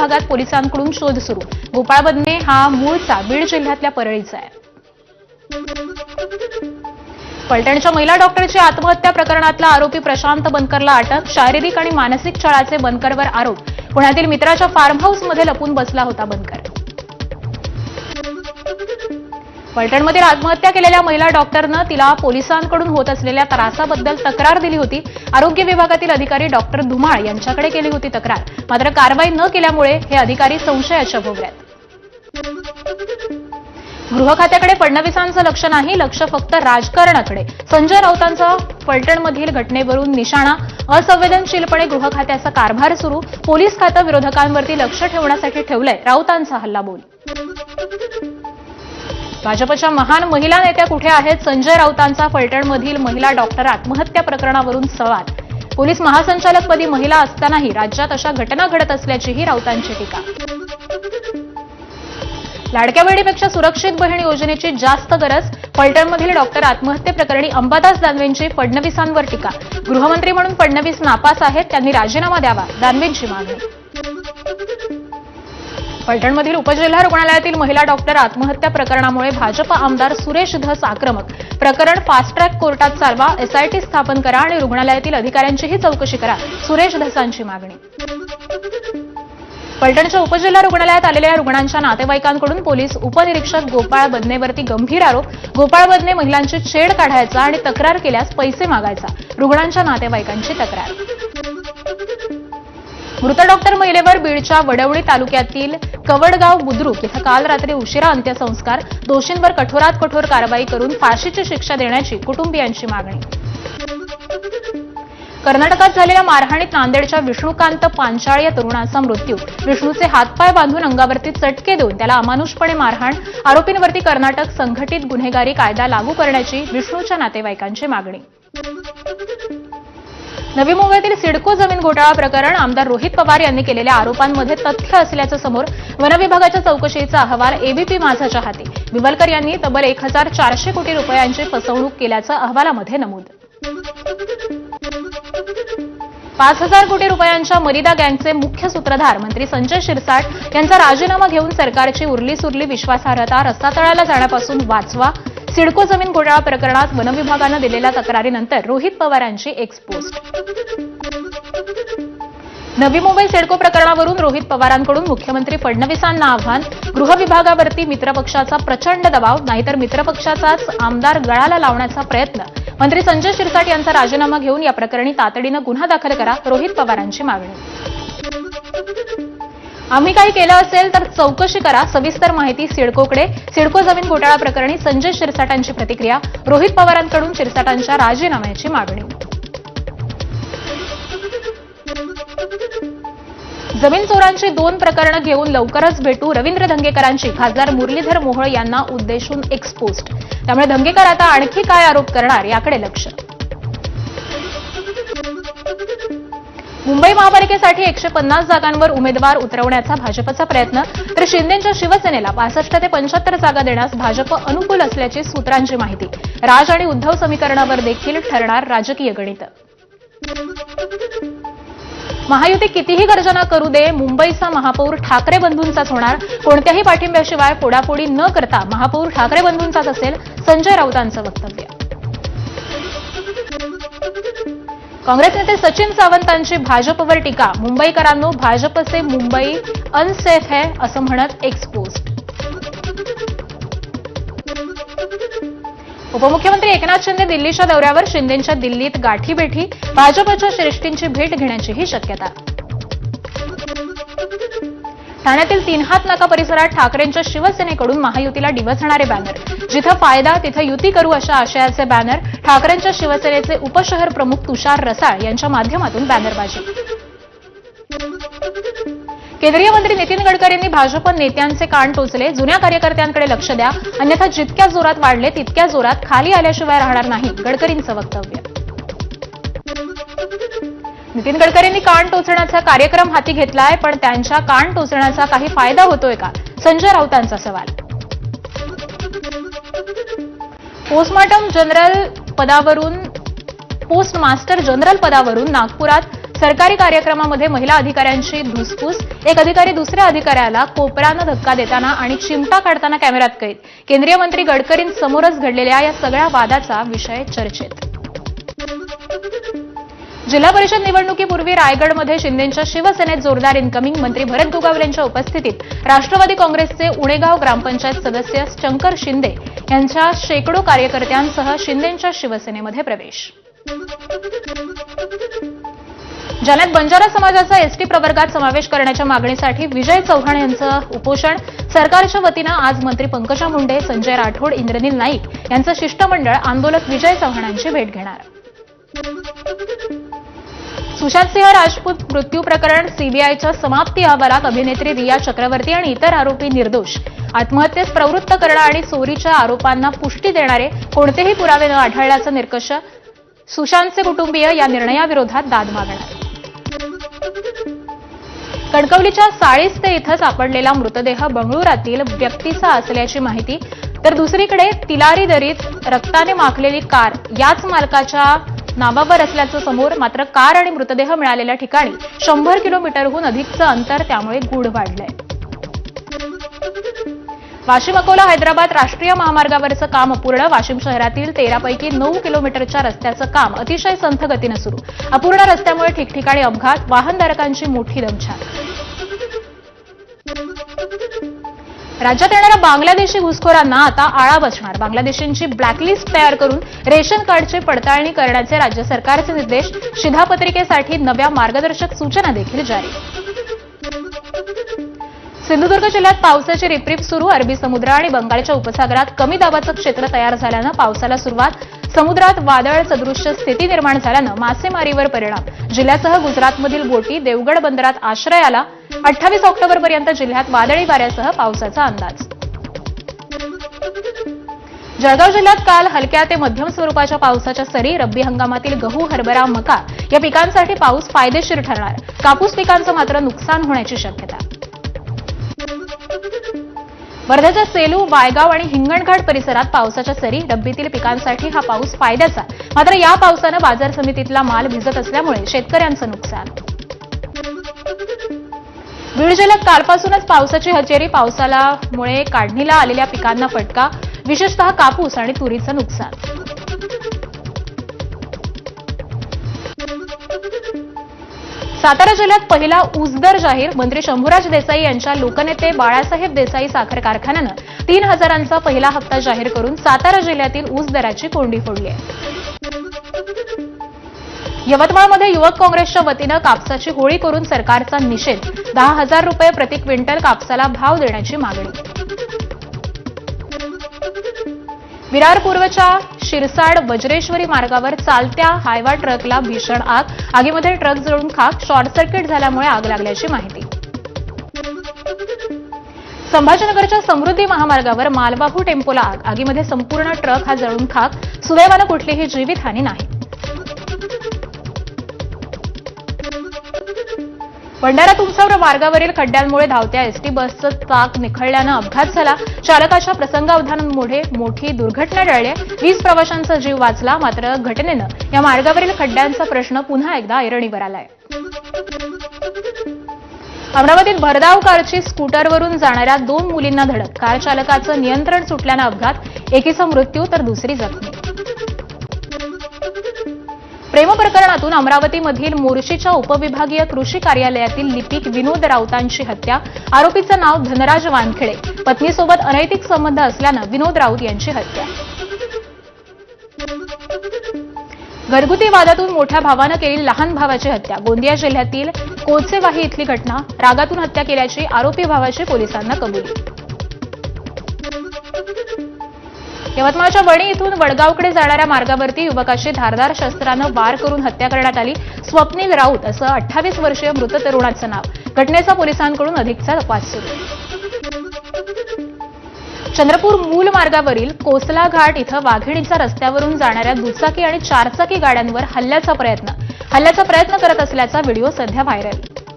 भागात पोलिसांकडून शोध सुरू. गोपाळ बदने हा मूळचा बीड जिल्ह्यातल्या परळीचा आहे. फलटणच्या महिला डॉक्टरची आत्महत्या प्रकरणातला आरोपी प्रशांत बनकरला अटक शारीरिक आणि मानसिक छळाचे बनकरवर आरोप. पुण्यातील मित्राच्या फार्म हाऊसमध्ये लपून बसला होता बनकर. फलटणमध्ये आत्महत्या केलेल्या महिला डॉक्टरनं तिला पोलिसांकडून होत असलेल्या त्रासाबद्दल तक्रार दिली होती. आरोग्य विभागातील अधिकारी डॉक्टर धुमाळ यांच्याकडे केली होती तक्रार. मात्र कारवाई न केल्यामुळे हे अधिकारी संशयाच्या भोगल्यात गृह खात्याकडे फडणवीसांचं लक्ष नाही लक्ष फक्त राजकारणाकडे. संजय राऊतांचा फलटणमधील घटनेवरून निशाणा. असंवेदनशीलपणे गृह खात्याचा कारभार सुरू. पोलीस खातं विरोधकांवरती लक्ष ठेवण्यासाठी ठेवलंय. राऊतांचा हल्लाबोल भाजपच्या महान महिला नेत्या कुठे आहेत? संजय राऊतांचा फलटणमधील महिला डॉक्टर आत्महत्या प्रकरणावरून सवाल. पोलीस महासंचालकपदी महिला असतानाही राज्यात अशा घटना घडत असल्याचीही राऊतांची टीका. लाडक्या बहिणीपेक्षा सुरक्षित बहीण योजनेची जास्त गरज फलटणमधील डॉक्टर आत्महत्येप्रकरणी अंबादास दानवेंची फडणवीसांवर टीका. गृहमंत्री म्हणून फडणवीस नापास आहेत त्यांनी राजीनामा द्यावा दानवेंची मागणी. पैठणमधील उपजिल्हा रुग्णालयातील महिला डॉक्टर आत्महत्या प्रकरणामुळे भाजप आमदार सुरेश धस आक्रमक. प्रकरण फास्ट ट्रॅक कोर्टात चालवा एसआयटी स्थापन करा आणि रुग्णालयातील अधिकाऱ्यांचीही चौकशी करा सुरेश धसांची मागणी. पलटणच्या उपजिल्हा रुग्णालयात आलेल्या रुग्णांच्या नातेवाईकांकडून पोलीस उपनिरीक्षक गोपाळ बदनेवरती गंभीर आरोप. गोपाळ बदने महिलांची छेड काढायचा आणि तक्रार केल्यास पैसे मागायचा. रुग्णांच्या नातेवाईकांची तक्रार. मृत डॉक्टर महिलेवर बीडच्या वडवणी तालुक्यातील कवडगाव बुद्रुक इथं काल रात्री उशिरा अंत्यसंस्कार दोषींवर कठोरात कठोर कारवाई करून फाशीची शिक्षा देण्याची कुटुंबियांची मागणी. कर्नाटकात झालेल्या मारहाणीत नांदेडच्या विष्णुकांत पांचाळ या तरुणाचा मृत्यू. विष्णूचे हातपाय बांधून अंगावरती चटके देऊन त्याला अमानुषपणे मारहाण आरोपींवरती कर्नाटक संघटित गुन्हेगारी कायदा लागू करण्याची विष्णूच्या नातेवाईकांची मागणी. नवी मुंबईतील सिडको जमीन घोटाळा प्रकरण आमदार रोहित पवार यांनी केलेल्या आरोपांमध्ये तथ्य असल्याचं समोर वनविभागाच्या चौकशीचा अहवाल एबीपी माझाच्या हाती. विवलकर यांनी तब्बल एक हजार चारशे कोटी रुपयांची फसवणूक केल्याचं अहवालामध्ये नमूद. पाच हजार कोटी रुपयांच्या मलिदा गँगचे मुख्य सूत्रधार मंत्री संजय शिरसाट यांचा राजीनामा घेऊन सरकारची उरली सुरली विश्वासार्हता रस्तातळाला जाण्यापासून वाचवा सिडको जमीन घोटाळा प्रकरणात वनविभागानं दिलेल्या तक्रारीनंतर रोहित पवारांची एक्सपोस्ट नवी मुंबई सिडको प्रकरणावरून रोहित पवारांकडून मुख्यमंत्री फडणवीसांना आव्हान. गृह विभागावरती मित्रपक्षाचा प्रचंड दबाव नाहीतर मित्रपक्षाचाच आमदार गळाला लावण्याचा प्रयत्न. मंत्री संजय शिरसाट यांचा राजीनामा घेऊन या प्रकरणी तातडीनं गुन्हा दाखल करा रोहित पवारांची मागणी. आम्ही काही केलं असेल तर चौकशी करा. सविस्तर माहिती सिडकोकडे. सिडको जमीन घोटाळा प्रकरणी संजय शिरसाटांची प्रतिक्रिया. रोहित पवारांकडून शिरसाटांच्या राजीनाम्याची मागणी. जमीन चोरांची दोन प्रकरणं घेऊन लवकरच भेटू रवींद्र धंगेकरांची. खासदार मुरलीधर मोहोळ यांना उद्देशून एक्सपोस्ट त्यामुळे धंगेकर आता आणखी काय आरोप करणार याकडे लक्ष. मुंबई महापालिकेसाठी एकशे पन्नास जागांवर उमेदवार उतरवण्याचा भाजपचा प्रयत्न तर शिंदेच्या शिवसेनेला पासष्ट ते पंच्याहत्तर जागा देण्यास भाजप अनुकूल असल्याची सूत्रांची माहिती. राज आणि उद्धव समीकरणावर देखील ठरणार राजकीय गणित. महायुती कितीही गर्जना करू दे मुंबईचा महापौर ठाकरे बंधूंचाच होणार. कोणत्याही पाठिंब्याशिवाय फोडाफोडी न करता महापौर ठाकरे बंधूंचाच असेल संजय राऊतांचं वक्तव्य. काँग्रेस नेते सचिन सावंतांची भाजपवर टीका. मुंबईकरांनो भाजपचे मुंबई अनसेफ है असं म्हणत एक्सपोज उपमुख्यमंत्री एकनाथ शिंदे दिल्लीच्या दौऱ्यावर शिंदेंच्या दिल्लीत गाठीबेठी. भाजपच्या श्रेष्ठींची भेट घेण्याचीही शक्यता. ठाण्यातील तीन हात नाका परिसरात ठाकरेंच्या शिवसेनेकडून महायुतीला डिवचणारे बॅनर जिथं फायदा तिथं युती करू अशा आशयाचे बॅनर ठाकरेंच्या शिवसेनेचे उपशहर प्रमुख तुषार रसाळ यांच्या माध्यमातून बॅनरबाजी केंद्रीय मंत्री नितीन गडकरींनी भाजप नेत्यांचे कान टोचले. जुन्या कार्यकर्त्यांकडे लक्ष द्या. अन्यथा जितक्या जोरात वाढले तितक्या जोरात खाली आल्याशिवाय राहणार नाही गडकरींचं वक्तव्य. नितीन गडकरींनी कान टोचण्याचा कार्यक्रम हाती घेतलाय पण त्यांच्या कान टोचण्याचा काही फायदा होतोय का? संजय राऊतांचा सवाल. पोस्टमार्टम जनरल पदावरून पोस्ट मास्टर जनरल पदावरून नागपुरात सरकारी कार्यक्रमामध्ये महिला अधिकाऱ्यांची धुसफूस. एक अधिकारी दुसऱ्या अधिकाऱ्याला कोपरानं धक्का देताना आणि चिमटा काढताना कॅमेऱ्यात कैद. केंद्रीय मंत्री गडकरींसमोरच घडलेल्या या सगळ्या वादाचा विषय चर्चेत. जिल्हा परिषद निवडणुकीपूर्वी रायगडमध्ये शिंदेच्या शिवसेनेत जोरदार इन्कमिंग मंत्री भरत गोगावले यांच्या उपस्थितीत राष्ट्रवादी काँग्रेसचे उणेगाव ग्रामपंचायत सदस्य शंकर शिंदे यांच्या शेकडो कार्यकर्त्यांसह शिंदेच्या शिवसेनेमध्ये प्रवेश. जालन्यात बंजारा समाजाचा एसटी प्रवर्गात समावेश करण्याच्या मागणीसाठी विजय चव्हाण यांचं उपोषण सरकारच्या वतीनं आज मंत्री पंकजा मुंडे संजय राठोड इंद्रनील नाईक यांचं शिष्टमंडळ आंदोलक विजय चव्हाणांची भेट घेणार. सुशांतसिंह राजपूत मृत्यू प्रकरण सीबीआयच्या समाप्ती अहवालात अभिनेत्री रिया चक्रवर्ती आणि इतर आरोपी निर्दोष. आत्महत्येस प्रवृत्त करणं आणि चोरीच्या आरोपांना पुष्टी देणारे कोणतेही पुरावे न आढळल्याचं निष्कर्ष सुशांतचे कुटुंबीय या निर्णयाविरोधात दाद मागणार. कणकवलीच्या साळीस्ते इथं सापडलेला मृतदेह बंगळुरातील व्यक्तीचा असल्याची माहिती तर दुसरीकडे तिलारी दरीत रक्ताने माखलेली कार याच मालकाच्या नावावर असल्याचं समोर मात्र कार आणि मृतदेह मिळालेल्या ठिकाणी शंभर किलोमीटरहून अधिकचं अंतर त्यामुळे गूढ वाढलंय. वाशिम अकोला हैदराबाद राष्ट्रीय महामार्गावरचं काम अपूर्ण. वाशिम शहरातील तेरापैकी नऊ किलोमीटरच्या रस्त्याचं काम अतिशय संथ गतीनं सुरू. अपूर्ण रस्त्यामुळे ठिकठिकाणी अपघात वाहनधारकांची मोठी दमछाक. राज्यात येणाऱ्या बांगलादेशी घुसखोरांना आता आळा बसणार. बांगलादेशींची ब्लॅकलिस्ट तयार करून रेशन कार्डची पडताळणी करण्याचे राज्य सरकारचे निर्देश. शिधापत्रिकेसाठी नव्या मार्गदर्शक सूचना देखील जारी. सिंधुदुर्ग जिल्ह्यात पावसाची रिपरिप सुरू. अरबी समुद्र आणि बंगालच्या उपसागरात कमी दाबाचं क्षेत्र तयार झाल्यानं पावसाला सुरुवात. समुद्रात वादळ सदृश्य स्थिती निर्माण झाल्यानं मासेमारीवर परिणाम. जिल्ह्यासह गुजरातमधील बोटी देवगड बंदरात आश्रयाला अठ्ठावीस ऑक्टोबरपर्यंत जिल्ह्यात वादळी वाऱ्यासह पावसाचा अंदाज. जळगाव जिल्ह्यात काल हलक्या ते मध्यम स्वरूपाच्या पावसाच्या सरी रब्बी हंगामातील गहू हरभरा मका या पिकांसाठी पाऊस फायदेशीर ठरणार. कापूस पिकांचं मात्र नुकसान होण्याची शक्यता. वर्ध्याच्या सेलू वायगाव आणि हिंगणघाट परिसरात पावसाच्या सरी रब्बीतील पिकांसाठी हा पाऊस फायद्याचा मात्र या पावसानं बाजार समितीतला माल भिजत असल्यामुळे शेतकऱ्यांचं नुकसान. बीड जिल्ह्यात कालपासूनच पावसाची हजेरी पावसालामुळे काढणीला आलेल्या पिकांना फटका विशेषतः कापूस आणि तुरीचं नुकसान. सातारा जिल्ह्यात पहिला ऊस दर जाहीर मंत्री शंभूराज देसाई यांच्या लोकनेते बाळासाहेब देसाई साखर कारखान्यानं तीन हजारांचा पहिला हप्ता जाहीर करून सातारा जिल्ह्यातील ऊस दराची कोंडी फोडली आहे. यवतमाळमध्ये युवक काँग्रेसच्या वतीनं कापसाची होळी करून सरकारचा निषेध. दहा हजार रुपये प्रति क्विंटल कापसाला भाव देण्याची मागणी विरार पूर्वच्या शिरसाड वज्रेश्वरी मार्गावर चालत्या हायवा ट्रकला भीषण आग. आगीमध्ये ट्रक जळून खाक. शॉर्ट सर्किट झाल्यामुळे आग लागल्याची माहिती. संभाजीनगरच्या समृद्धी महामार्गावर मालवाहू टेम्पोला आग. आगीमध्ये संपूर्ण ट्रक हा जळून खाक. सुदैवानं कुठलीही जीवितहानी नाही. भंडारा तुमसर मार्गावरील खड्ड्यांमुळे धावत्या एसटी बसचं चाक निखळल्यानं अपघात झाला. चालकाच्या प्रसंगावधानांमुळे मोठी दुर्घटना टळली. वीस प्रवाशांचा जीव वाचला मात्र घटनेनं या मार्गावरील खड्ड्यांचा प्रश्न पुन्हा एकदा ऐरणीवर आलाय. अमरावतीत भरधाव कारची स्कूटरवरून जाणाऱ्या दोन मुलींना धडक. कार चालकाचं नियंत्रण सुटल्यानं अपघात. एकीचा मृत्यू तर दुसरी जखमी. प्रेम प्रकरणातून अमरावतीमधील मोर्शीच्या उपविभागीय कृषी कार्यालयातील लिपिक विनोद राऊतांची हत्या. आरोपीचं नाव धनराज वानखेडे. पत्नीसोबत अनैतिक संबंध असल्यानं विनोद राऊत यांची हत्या. घरगुती वादातून मोठ्या भावानं केली लहान भावाची हत्या. गोंदिया जिल्ह्यातील कोचेवाही इथली घटना रागातून हत्या केल्याची आरोपी भावाची पोलिसांना कबुली. यवतमाळच्या वणी इथून वडगावकडे जाणाऱ्या मार्गावरती युवकाची धारदार शस्त्रानं वार करून हत्या करण्यात आली. स्वप्नील राऊत असं अठ्ठावीस वर्षीय मृत तरुणाचं नाव. घटनेचा पोलिसांकडून अधिकचा तपास सुरू. चंद्रपूर मूल मार्गावरील कोसला घाट इथं वाघिणीच्या रस्त्यावरून जाणाऱ्या दुचाकी आणि चारचाकी गाड्यांवर हल्ल्याचा प्रयत्न. हल्ल्याचा प्रयत्न करत असल्याचा व्हिडिओ सध्या व्हायरल.